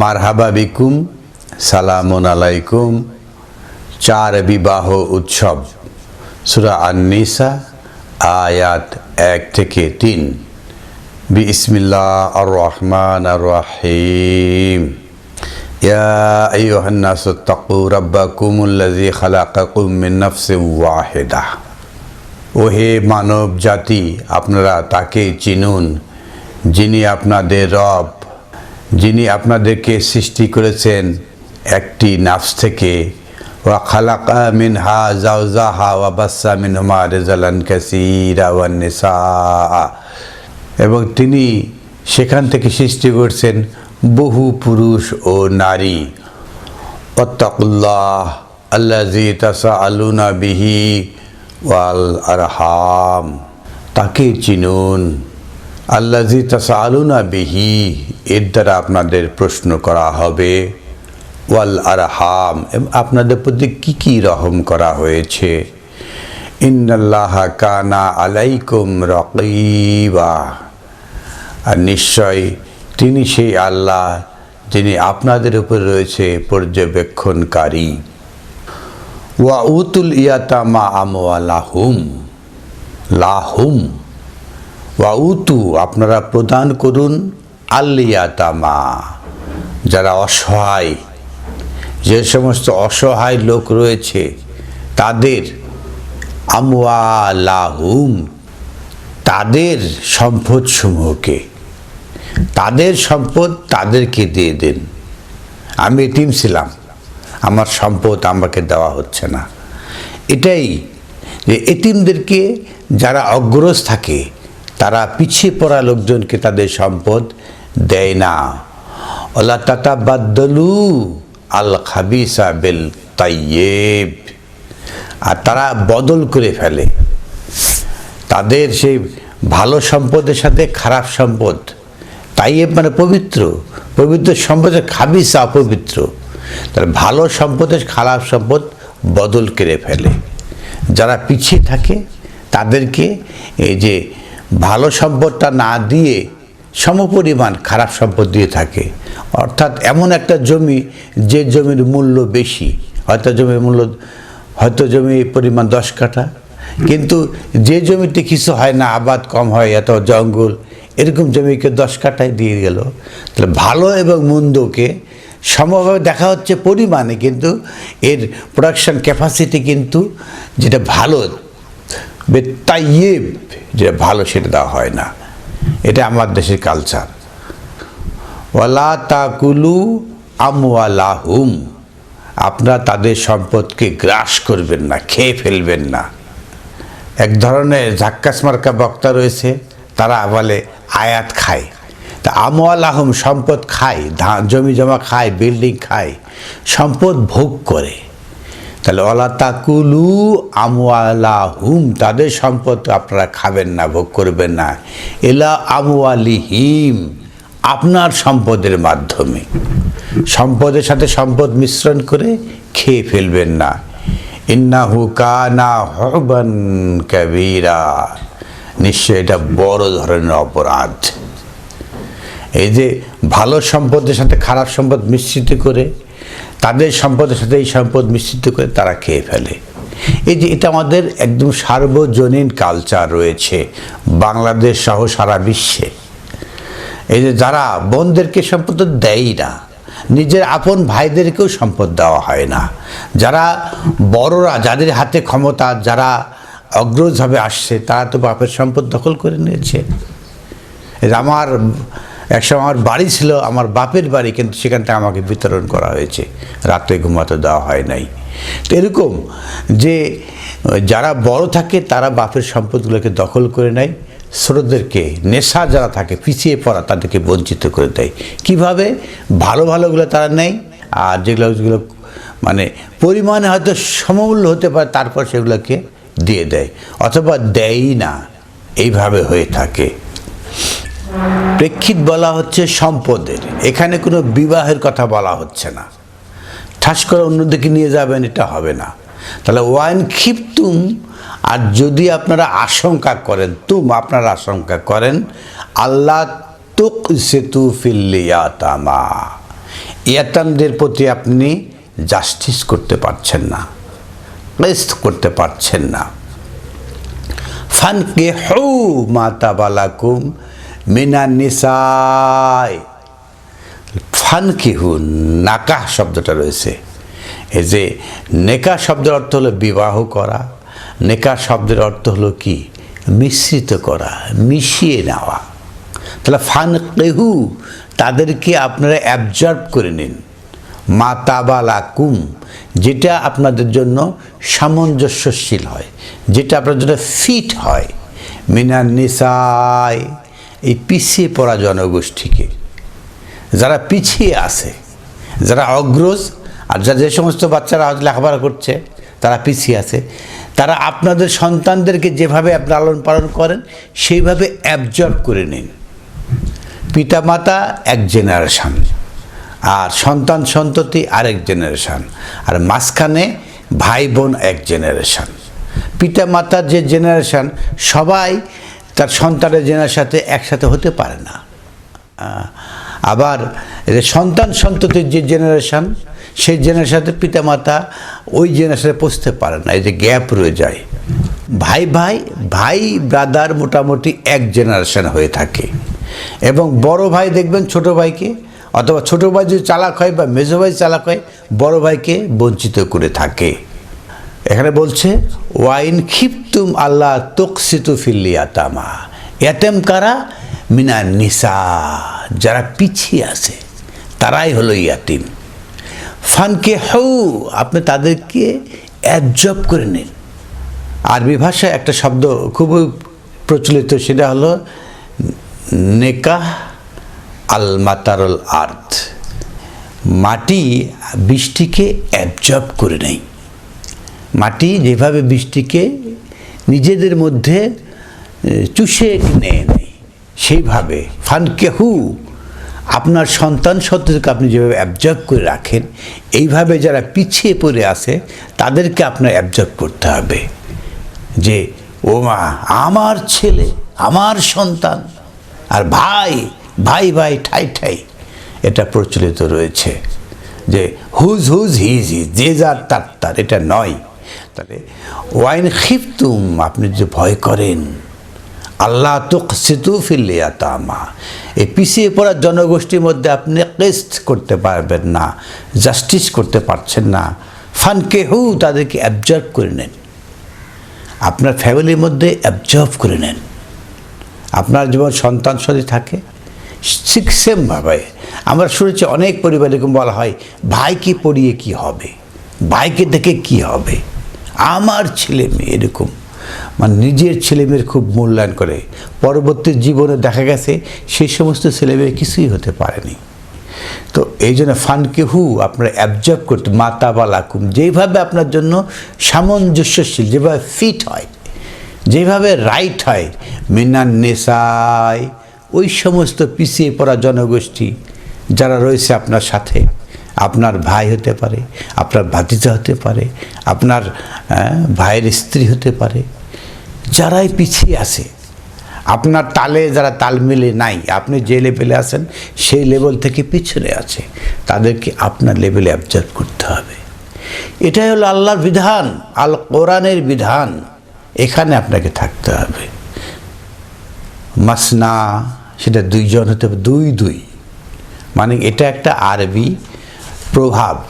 মারহাবা বিকুম সালামুন আলাইকুম চার বিবাহ উৎসব সুরা আননিসা আয়াত এক থেকে তিন বিসমিল্লাহ আর রহমান আর রাহিম يا أيها الناس اتقوا ربكم الذي خلقكم من نفس واحدة ওহে মানব জাতি আপনারা তাকে চিনুন যিনি আপনাদের রব যিনি আপনাদেরকে সৃষ্টি করেছেন একটি নাফস থেকে, ওয়া খালাকা মিনহা জাওজাহা ওয়া বাচ্চা মিনহুমা রেজালান কাসিরা ওয়ান নিসা এবং তিনি সেখান থেকে সৃষ্টি করছেন বহু পুরুষ ও নারী। অত্তাকুল্লাহ আল্লাজি তাসা আলুনা বিহি ওয়াল আরহাম। তাকে চিনুন। আল্লাজি তাসা আলুনা বিহি, এর দ্বারা আপনাদের প্রশ্ন করা হবে, ওয়াল আরহাম আপনাদের প্রতি কী কী রহম করা হয়েছে? ইন্নাল্লাহ কানা আলাইকুম রকিবা। আর নিশ্চয় তিনি সেই আল্লাহ যিনি আপনাদের উপর রয়েছে পর্যবেক্ষণকারী। ওয়া উতুল ইয়াতামা আমওয়ালাহুম, লাহুম। ওয়া উতু আপনারা প্রদান করুন আল্লিয়াতামা, যারা অসহায়, যে সমস্ত অসহায় লোক রয়েছে, তাদের আমওয়ালাহুম, তাদের সম্পদসমূহকে, তাদের সম্পদ তাদেরকে দিয়ে দিন। আমি এটিম ছিলাম, আমার সম্পদ আমাকে দেওয়া হচ্ছে না। এটাই যে এতিমদেরকে যারা অগ্রজ থাকে তারা পিছিয়ে পড়া লোকজনকে তাদের সম্পদ দেয় না। ওলা তাতা বাদ্দলু আল খাবিসা বেল তাইয়েব আর তারা বদল করে ফেলে। তাদের সেই ভালো সম্পদের সাথে খারাপ সম্পদ। তাইয়েব মানে পবিত্র। পবিত্র সম্পদের খাবিসা অপবিত্র। তার ভালো সম্পদের, খারাপ সম্পদ বদল করে ফেলে। যারা পিছিয়ে থাকে, তাদেরকে এই যে ভালো সম্পদটা না দিয়ে সমপরিমাণ খারাপ সম্পদ দিয়ে থাকে। অর্থাৎ এমন একটা জমি, যে জমির মূল্য বেশি, হয়তো জমির মূল্য, হয়তো জমি পরিমাণ দশ কাঠা। কিন্তু যে জমিতে কিছু হয় না, আবাদ কম হয়, এত জঙ্গল, এরকম জমিকে দশ কাঠায় দিয়ে গেল। তাহলে ভালো এবং মন্দকে সমভাবে দেখা হচ্ছে পরিমাণে, কিন্তু এর প্রোডাকশন ক্যাপাসিটি কিন্তু যেটা ভালো বেতাইয়েব যে ভালো সেটা দেওয়া হয় না। এটা আমার দেশের কালচার ওয়ালা তাকুলু আমওয়ালাহুম, আপনারা তাদের সম্পদকে গ্রাস করবেন না, খেয়ে ফেলবেন না। এক ধরনের ঝাক্কাস মার্কা বক্তা রয়েছে, তারা বলে, আয়াত খায়। তা আমওয়াল আহম সম্পদ খায় জমি জমা খায় বিল্ডিং খায়, সম্পদ ভোগ করে। তাহলে অলা তাকুলু আমওয়ালাহুম, তাদের সম্পদ আপনারা খাবেন না, ভোগ করবেন না। এলা আমওয়ালিহিম, আপনার সম্পদের মাধ্যমে। সম্পদের সাথে সম্পদ মিশ্রণ করে খেয়ে ফেলবেন না। ইন্না ইন্নাহু কানা হবান কবিরা, নিশ্চয় এটা বড় ধরনের অপরাধ। এই যে ভালো সম্পদের সাথে খারাপ সম্পদ মিশ্রিত করে তাদের সম্পদের সাথে এই সম্পদ মিশ্রিত করে তারা খেয়ে ফেলে। এই যে এটা আমাদের একদম সার্বজনীন কালচার রয়েছে বাংলাদেশ সহ সারা বিশ্বে। এই যে যারা বোনদেরকে সম্পদ দেয়ই না, নিজের আপন ভাইদেরকেও সম্পদ দেওয়া হয় না। যারা বড়রা যাদের হাতে ক্ষমতা, যারা অগ্রজভাবে আসছে, তারা তো বাপের সম্পদ দখল করে নিয়েছে। আমার একসময় আমার বাড়ি ছিল, আমার বাপের বাড়ি, কিন্তু সেখান থেকে আমাকে বিতরণ করা হয়েছে। রাত্রে ঘুমাতে দেওয়া হয় নাই। তো এরকম যে, যারা বড় থাকে, তারা বাপের সম্পদগুলোকে দখল করে নেয়। ছোটদেরকে, নেশা যারা থাকে, পিছিয়ে পড়া, তাদেরকে বঞ্চিত করে দেয়। কীভাবে? ভালো ভালোগুলো তারা নেয়, আর যেগুলো যেগুলো মানে পরিমাণে হয়তো সমমূল্য হতে পারে, তারপর সেগুলোকে দিয়ে দেয়। অথবা দেয়ই না। এইভাবে হয়ে থাকে। প্রেক্ষিত বলা হচ্ছে সম্পদের। এখানে কোনো বিবাহের কথা বলা হচ্ছে না। ঠাস করে অন্যদিকে নিয়ে যাবেন, এটা হবে না। তাহলে ওয়াইন খিপতুম আর যদি আপনারা আশঙ্কা করেন, তুম আপনারা আশঙ্কা করেন, আল্লাহ তুক সেতু ফিল্লিয়াতামা ইয়াতামদের প্রতি আপনি জাস্টিস করতে পারছেন না, রেস্ট করতে পারছেন না। ফানকে হৌ মাতা বালাকুম মিনা নিসায় ফানকিহু নাকাহ শব্দটা রয়েছে। এই যে নেকা শব্দের অর্থ হলো বিবাহ করা নেকা শব্দের অর্থ হলো কি? মিশ্রিত করা, মিশিয়ে নেওয়া। তাহলে ফান কেহু তাদেরকে আপনারা অ্যাবজর্ব করে নিন। মাতাবালা কুম যেটা আপনাদের জন্য সামঞ্জস্যশীল হয়, যেটা আপনার জন্য ফিট হয়। মিনার নিসায় এই পিছিয়ে পড়া জনগোষ্ঠীকে। যারা পিছিয়ে আছে, যারা অগ্রজ, আর যা যে সমস্ত বাচ্চারা হয়তো লেখাপড়া করছে, তারা পিছিয়ে আছে। তারা আপনাদের সন্তানদেরকে যেভাবে আপনি লালন পালন করেন, সেইভাবে অ্যাবজর্ব করে নিন। পিতামাতা এক জেনারেশন আর সন্তান সন্ততি আরেক জেনারেশন আর মাঝখানে ভাই বোন এক জেনারেশন পিতামাতার যে জেনারেশন সবাই তার সন্তানের জেনার সাথে একসাথে হতে পারে না। আবার সন্তান সন্ততির যে জেনারেশান, সেই জেনারেশন পিতামাতা ওই জেনারেশনে পৌঁছতে পারে না। এই যে গ্যাপ রয়ে যায়। ভাই ভাই ভাই, ব্রাদার মোটামুটি এক জেনারেশন হয়ে থাকে। এবং বড় ভাই দেখবেন ছোট ভাইকে, অথবা ছোট ভাই যদি চালাক হয় বা মেজো ভাই চালাক হয়, বড় ভাইকে বঞ্চিত করে থাকে। এখানে বলছে, ওয়াইন ক্ষিপ্তুম আল্লাহ তকসিতু ফিল্লিয়াতামা এতেম কারা? মিনা নিসা, যারা পিছিয়ে আছে, তারাই হলো ইয়াতিম। ফানকে হৌ আপনি তাদেরকে অ্যাবজর্ব করে নিন। আরবি ভাষায় একটা শব্দ খুবই প্রচলিত, সেটা হলো, নেকাহ আল মাতারল আর্থ মাটি বৃষ্টিকে অ্যাবজর্ব করে নেয়। মাটি যেভাবে বৃষ্টিকে নিজেদের মধ্যে চুষে নেয়, সেইভাবে। ফানকেহু আপনার সন্তান সত্যকে আপনি যেভাবে অ্যাবজর্ব করে রাখেন, এইভাবে যারা পিছিয়ে পড়ে আছে, তাদেরকে আপনার অ্যাবজর্ব করতে হবে। যে, ও মা, আমার ছেলে, আমার সন্তান, আর ভাই ভাই ভাই, ঠাই ঠাই, এটা প্রচলিত রয়েছে। যে, হুজ হুজ, হিজ হিজ, যে যার তার তার, এটা নয়। তাহলে ওয়াইন খিফতুম আপনি যে ভয় করেন আল্লাহ তো সেতু ফিল্লিয়া তামা এই পিছিয়ে পড়া জনগোষ্ঠীর মধ্যে আপনি কেস্ট করতে পারবেন না, জাস্টিস করতে পারছেন না। ফানকে হু তাদেরকে অ্যাবজর্ব করে নেন। আপনার ফ্যামিলির মধ্যে অ্যাবজর্ব করে নেন। আপনার যেমন সন্তান সাথে থাকে, ঠিক সেমভাবে। আমরা শুনেছি অনেক পরিবার এরকম বলা হয়, ভাইকে পড়িয়ে কি হবে? ভাইকে দেখে কি হবে? আমার ছেলে মেয়ে এরকম। মানে নিজের ছেলে মেয়ের খুব মূল্যায়ন করে। পরবর্তী জীবনে দেখা গেছে সেই সমস্ত ছেলে মেয়ে কিছুই হতে পারেনি। তো এই জন্য ফানকেহু আপনারা অ্যাবজর্ব করতে, মাতা বা লাকুম যেভাবে আপনার জন্য সামঞ্জস্যশীল, যেভাবে ফিট হয়, যেভাবে রাইট হয়, মিনান নেশায়, ওই সমস্ত পিছিয়ে পড়া জনগোষ্ঠী যারা রয়েছে আপনার সাথে। আপনার ভাই হতে পারে, আপনার ভাতিজা হতে পারে, আপনার ভাইয়ের স্ত্রী হতে পারে, যারাই পিছিয়ে আছে, আপনার তালে যারা তাল মিলে নাই, আপনি যে লেভেলে আছেন, সেই লেভেল থেকে পিছনে আছে, তাদেরকে আপনার লেভেলে অবজার্ভ করতে হবে। এটাই হলো আল্লাহর বিধান, আল কোরআনের বিধান, এখানে আপনাকে থাকতে হবে। মাসনা, সেটা দুইজন হতে হবে, দুই দুই মানে এটা একটা আরবি প্রভাব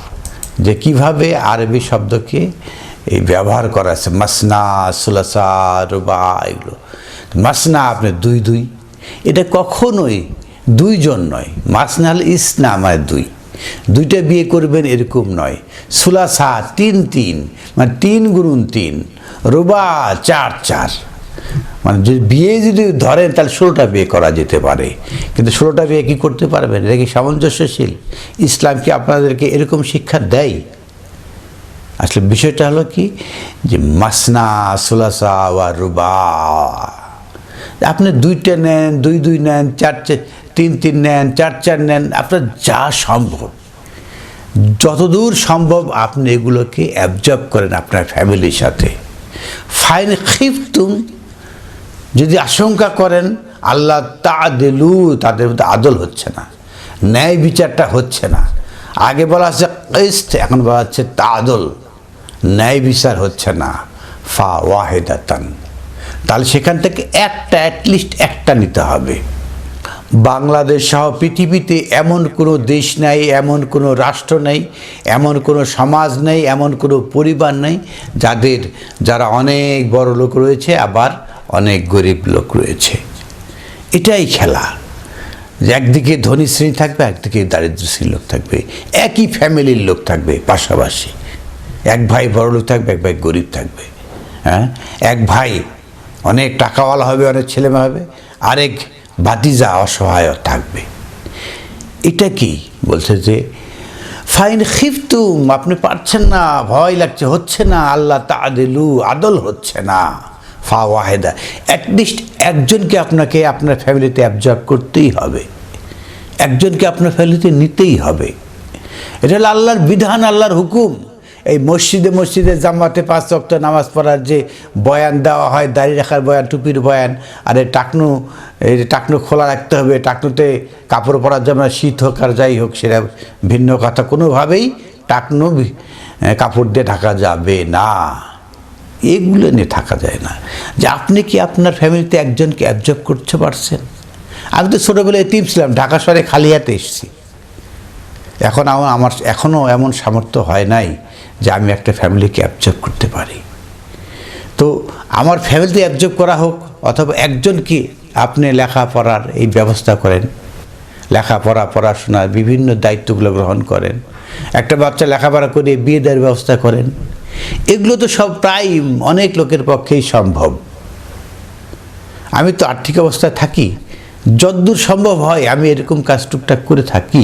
যে কীভাবে আরবি শব্দকে এই ব্যবহার করা আছে। মাসনা, সুলাসা, রুবা, এগুলো। মাসনা আপনি দুই দুই। এটা কখনোই দুইজন নয়। মাসনা হল ইসনা মানে দুই। দুইটা বিয়ে করবেন এরকম নয়। সুলাসা তিন তিন মানে তিন গুণুন তিন, রুবা চার চার। মানে যদি বিয়ে যদি ধরেন, তাহলে ষোলোটা বিয়ে করা যেতে পারে। কিন্তু ষোলোটা বিয়ে কি করতে পারবেন? এটা কি সামঞ্জস্যশীল? ইসলাম কি আপনাদেরকে এরকম শিক্ষা দেয়? আসলে বিষয়টা হলো কি? যে মাসনা, সুলাসা ওয়া রুবা। আপনি দুইটা নেন, দুই দুই নেন, চার চার তিন তিন নেন, চার চার নেন, আপনার যা সম্ভব। যতদূর সম্ভব আপনি এগুলোকে অ্যাবজর্ব করেন আপনার ফ্যামিলির সাথে। ফাইন খিফতুম যদি আশঙ্কা করেন, আল্লাহ তা দিলু তাদের মধ্যে আদল হচ্ছে না, ন্যায় বিচারটা হচ্ছে না। আগে বলা হচ্ছে কিস্ত, এখন বলা হচ্ছে তাদল ন্যায় বিচার হচ্ছে না, ফা ওয়াহেদাতান। তাহলে সেখান থেকে একটা অ্যাটলিস্ট একটা নিতে হবে। বাংলাদেশ সহ পৃথিবীতে এমন কোনো দেশ নেই, এমন কোনো রাষ্ট্র নেই, এমন কোনো সমাজ নেই, এমন কোনো পরিবার নেই, যাদের, যারা অনেক বড় লোক রয়েছে, আবার অনেক গরিব লোক রয়েছে। এটাই খেলা। যে একদিকে ধনী শ্রেণি থাকবে, একদিকে দারিদ্র শ্রেণির লোক থাকবে। একই ফ্যামিলির লোক থাকবে পাশাপাশি। এক ভাই বড় লোক থাকবে, এক ভাই গরিব থাকবে। হ্যাঁ? এক ভাই অনেক টাকাওয়ালা হবে, অনেক ছেলেমেয়ে হবে, আরেক ভাতিজা অসহায় থাকবে। এটা কি? বলছে যে, ফাইন খিফতুম, আপনি পারছেন না, ভয় লাগছে, হচ্ছে না, আল্লাহ তাদেলু আদল হচ্ছে না। ফা ওয়াহেদা অ্যাটলিস্ট একজনকে আপনাকে আপনার ফ্যামিলিতে অ্যাবজর্ব করতেই হবে। একজনকে আপনার ফ্যামিলিতে নিতেই হবে। এটা হলো আল্লাহর বিধান, আল্লাহর হুকুম। এই মসজিদে মসজিদে জামাতে পাঁচ রক্ত নামাজ পড়ার যে বয়ান দেওয়া হয়, দাড়ি রাখার বয়ান, টুপির বয়ান, আর এই টাকনু এই টাকনু খোলা রাখতে হবে টাকনুতে কাপড় পরার জন্য শীত হোক আর যাই হোক, সেটা ভিন্ন কথা। কোনোভাবেই টাকনু কাপড় দিয়ে ঢাকা যাবে না। এগুলো নিয়ে থাকা যায় না। যে আপনি কি আপনার ফ্যামিলিতে একজনকে অ্যাবজর্ব করতে পারছেন? আমি তো ছোটোবেলায় টিপ ছিলাম, ঢাকা শহরে খালি হাতে এসেছি। এখন আমার আমার, এখনও এমন সামর্থ্য হয় নাই যে আমি একটা ফ্যামিলিকে অ্যাবজর্ব করতে পারি। তো আমার ফ্যামিলিতে অ্যাবজর্ব করা হোক, অথবা একজনকে আপনি লেখাপড়ার এই ব্যবস্থা করেন, লেখাপড়া, পড়াশোনার বিভিন্ন দায়িত্বগুলো গ্রহণ করেন, একটা বাচ্চা লেখাপড়া করে বিয়ে দেওয়ার ব্যবস্থা করেন এগুলো তো সব প্রায় অনেক লোকের পক্ষেই সম্ভব। আমি তো আর্থিক অবস্থায় থাকি, যদ্দূর সম্ভব হয় আমি এরকম কাজ টুকটাক করে থাকি।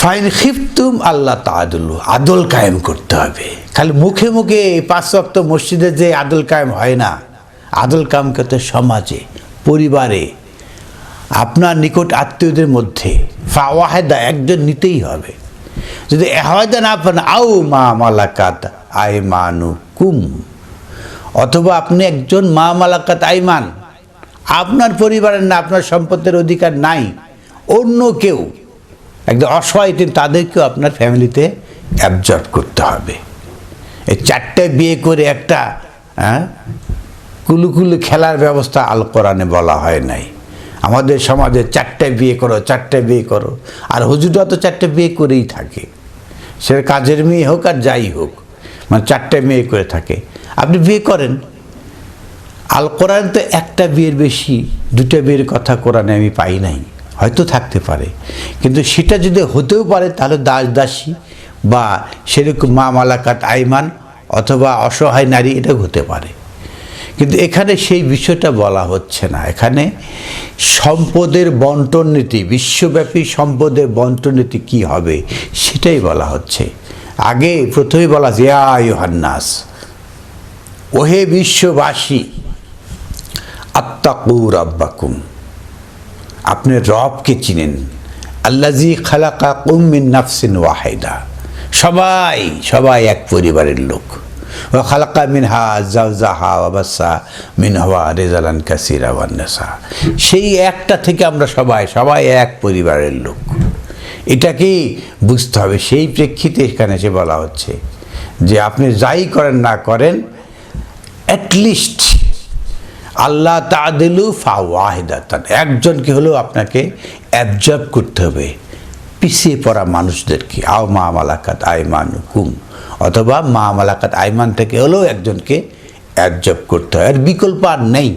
ফাইন খিফতুম আল্লাহ তাদুল্লু আদল কায়েম করতে হবে। খালি মুখে মুখে পাঁচ রক্ত মসজিদে যে আদল কায়েম হয় না, আদল কায়েম করতে সমাজে, পরিবারে, আপনার নিকট আত্মীয়দের মধ্যে, ফাওয়াহেদা একজন নিতেই হবে। যদি এহায়দা না পান আও মা মালাকাত আই মানু কুম অথবা আপনি একজন মা মালাকাত আইমান, আপনার পরিবারের না, আপনার সম্পত্তির অধিকার নাই, অন্য কেউ, একদম অসহায় তাদেরকেও আপনার ফ্যামিলিতে অ্যাবজর্ব করতে হবে। এই চারটে বিয়ে করে একটা হ্যাঁ কুলুকুলু খেলার ব্যবস্থা আল কোরআনে বলা হয় নাই। আমাদের সমাজে চারটে বিয়ে করো, চারটে বিয়ে করো। আর হুজুরা তো চারটে বিয়ে করেই থাকে। সে কাজের মেয়ে হোক আর যাই হোক মানে চারটে মেয়ে করে থাকে। আপনি বিয়ে করেন? আল কোরআন তো একটা বিয়ের বেশি, দুটা বিয়ের কথা কোরআনে আমি পাই নাই। হয়তো থাকতে পারে। কিন্তু সেটা যদি হতেও পারে, তাহলে দাস দাসী বা সেরকম মা মালাকাত আইমান অথবা অসহায় নারী এটা হতে পারে। কিন্তু এখানে সেই বিষয়টা বলা হচ্ছে না। এখানে সম্পদের বন্টন নীতি বিশ্বব্যাপী সম্পদের বন্টন নীতি কী হবে সেটাই বলা হচ্ছে। আগে প্রথমে বলা জিয়া ইহান্নাস ওহে বিশ্ববাসী আত্মাকুর আব্বাকুম আপনি রবকে চিনেন আল্লাজি খালাকা কুমিন নাফসিন ওয়াহেদা। সবাই সবাই এক পরিবারের লোক। ও খালাকা মিনহা জাহা আবাসা মিন হওয়া রেজালান কাসিরা সেই একটা থেকে আমরা সবাই সবাই এক পরিবারের লোক। এটাকেই বুঝতে হবে? সেই প্রেক্ষিতে এখানে এসে বলা হচ্ছে যে আপনি যাই করেন না করেন অ্যাটলিস্ট আল্লাহ তাদেলু ফা ওয়াহিদাতান একজনকে হলেও আপনাকে অ্যাবজর্ব করতে হবে। পিছিয়ে পড়া মানুষদেরকে আও মা মালাকাত আইমান হুম অথবা মা মালাকাত আইমান থেকে হলেও একজনকে অ্যাবজর্ব করতে হয়। আর বিকল্প আর নেই।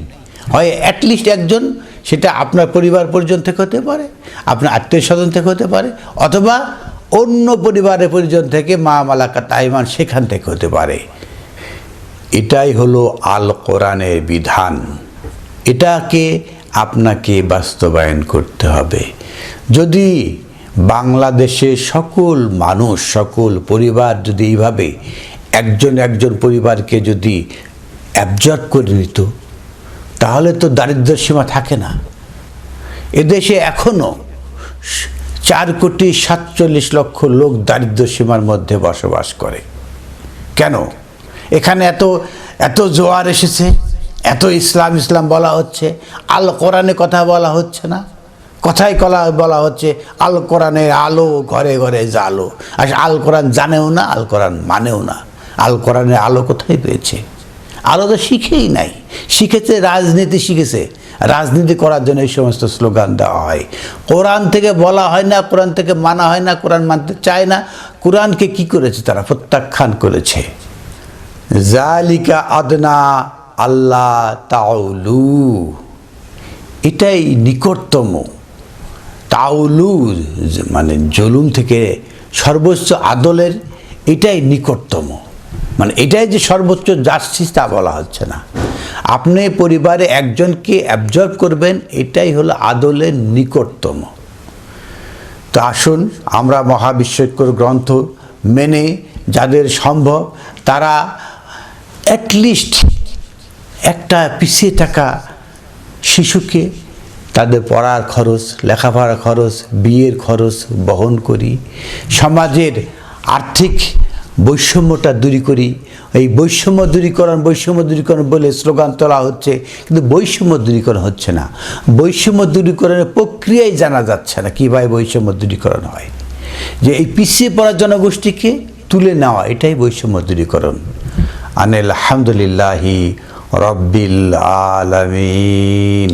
হয় অ্যাটলিস্ট একজন সেটা আপনার পরিবার পরিজন থেকে হতে পারে, আপনার আত্মীয় স্বজন থেকে হতে পারে, অথবা অন্য পরিবারের পরিজন থেকে মা মালাকাত আইমান সেখান থেকে হতে পারে। এটাই হলো আল কোরআনের বিধান। এটাকে আপনাকে বাস্তবায়ন করতে হবে। যদি বাংলাদেশে সকল মানুষ, সকল পরিবার যদি এইভাবে একজন একজন পরিবারকে যদি অ্যাবজর্ব করে নিত, তাহলে তো দারিদ্র সীমা থাকে না। এদেশে এখনও চার কোটি সাতচল্লিশ লক্ষ লোক দারিদ্র সীমার মধ্যে বসবাস করে। কেন? এখানে এত এত জোয়ার এসেছে, এত ইসলাম ইসলাম বলা হচ্ছে, আল কোরআনে কথা বলা হচ্ছে না। কথায় কলা বলা হচ্ছে, আল কোরআনের আলো ঘরে ঘরে জালো। আর আল কোরআন জানেও না, আল কোরআন মানেও না। আল কোরআনের আলো কোথায় পেয়েছে? আলো তো শিখেই নাই। শিখেছে, রাজনীতি শিখেছে। রাজনীতি করার জন্য এই সমস্ত স্লোগান দেওয়া হয়। কোরআন থেকে বলা হয় না, কোরআন থেকে মানা হয় না, কোরআন মানতে চায় না। কোরআনকে কি করেছে তারা? প্রত্যাখ্যান করেছে। জালিকা আদনা আল্লাহ তাউলু। এটাই নিকটতম তাউলু মানে জুলুম থেকে সর্বোচ্চ আদলের এটাই নিকটতম। মানে এটাই যে সর্বোচ্চ জাস্টিস তা বলা হচ্ছে না। আপনি পরিবারে একজনকে অ্যাবজর্ব করবেন, এটাই হলো আদলের নিকটতম। তো আসুন আমরা মহাবিশ্বকর গ্রন্থ মেনে যাদের সম্ভব, তারা অ্যাটলিস্ট একটা পিছিয়ে থাকা শিশুকে তাদের পড়ার খরচ, লেখাপড়ার খরচ, বিয়ের খরচ বহন করি। সমাজের আর্থিক বৈষম্যটা দূর করি। এই বৈষম্য দূরীকরণ বৈষম্য দূরীকরণ বলে স্লোগান তোলা হচ্ছে, কিন্তু বৈষম্য দূরীকরণ হচ্ছে না। বৈষম্য দূরীকরণের প্রক্রিয়াই জানা যাচ্ছে না কীভাবে বৈষম্য দূরীকরণ হয়। যে এই পিছিয়ে পড়া জনগোষ্ঠীকে তুলে নেওয়া, এটাই বৈষম্য দূরীকরণ। আনিল আলহামদুলিল্লাহি রব্বিল আলামিন।